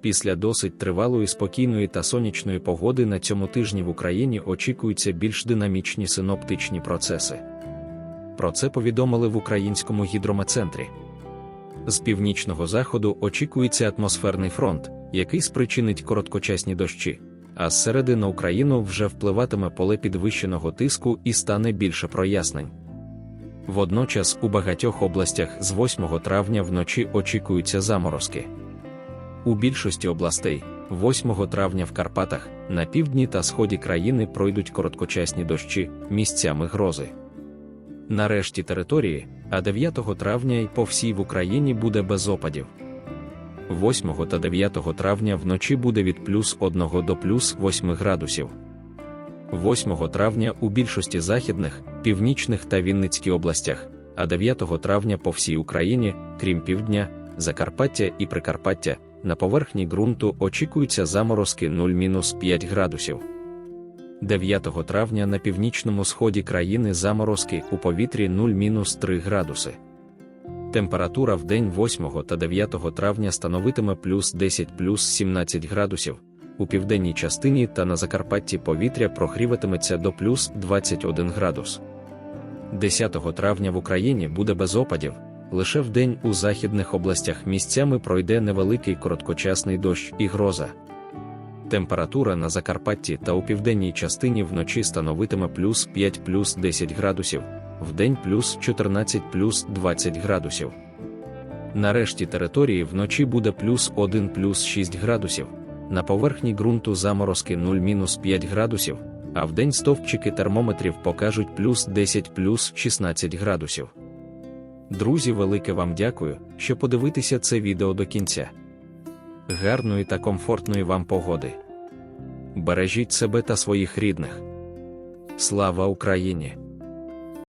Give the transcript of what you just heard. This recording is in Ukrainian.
Після досить тривалої спокійної та сонячної погоди на цьому тижні в Україні очікуються більш динамічні синоптичні процеси. Про це повідомили в українському гідрометцентрі. З північного заходу очікується атмосферний фронт, який спричинить короткочасні дощі, а зсередини на Україну вже впливатиме поле підвищеного тиску і стане більше прояснень. Водночас у багатьох областях з 8 травня вночі очікуються заморозки. У більшості областей, 8 травня в Карпатах, на півдні та сході країни пройдуть короткочасні дощі, місцями грози. На решті території, а 9 травня й по всій в Україні буде без опадів. 8 та 9 травня вночі буде від плюс 1 до плюс 8 градусів. 8 травня у більшості західних, північних та Вінницькій областях, а 9 травня по всій Україні, крім півдня, Закарпаття і Прикарпаття, на поверхні ґрунту очікуються заморозки 0-5 градусів. 9 травня на північному сході країни заморозки у повітрі 0-3 градуси. Температура в день 8 та 9 травня становитиме плюс 10 плюс 17 градусів. У південній частині та на Закарпатті повітря прогріватиметься до плюс 21 градус. 10 травня в Україні буде без опадів, лише вдень у західних областях місцями пройде невеликий короткочасний дощ і гроза. Температура на Закарпатті та у південній частині вночі становитиме плюс 5 плюс 10 градусів, вдень плюс 14 плюс 20 градусів. На решті території вночі буде плюс 1 плюс 6 градусів, на поверхні ґрунту заморозки 0-5 градусів, а вдень стовпчики термометрів покажуть плюс 10 плюс 16 градусів. Друзі, велике вам дякую, що подивитеся це відео до кінця. Гарної та комфортної вам погоди. Бережіть себе та своїх рідних. Слава Україні!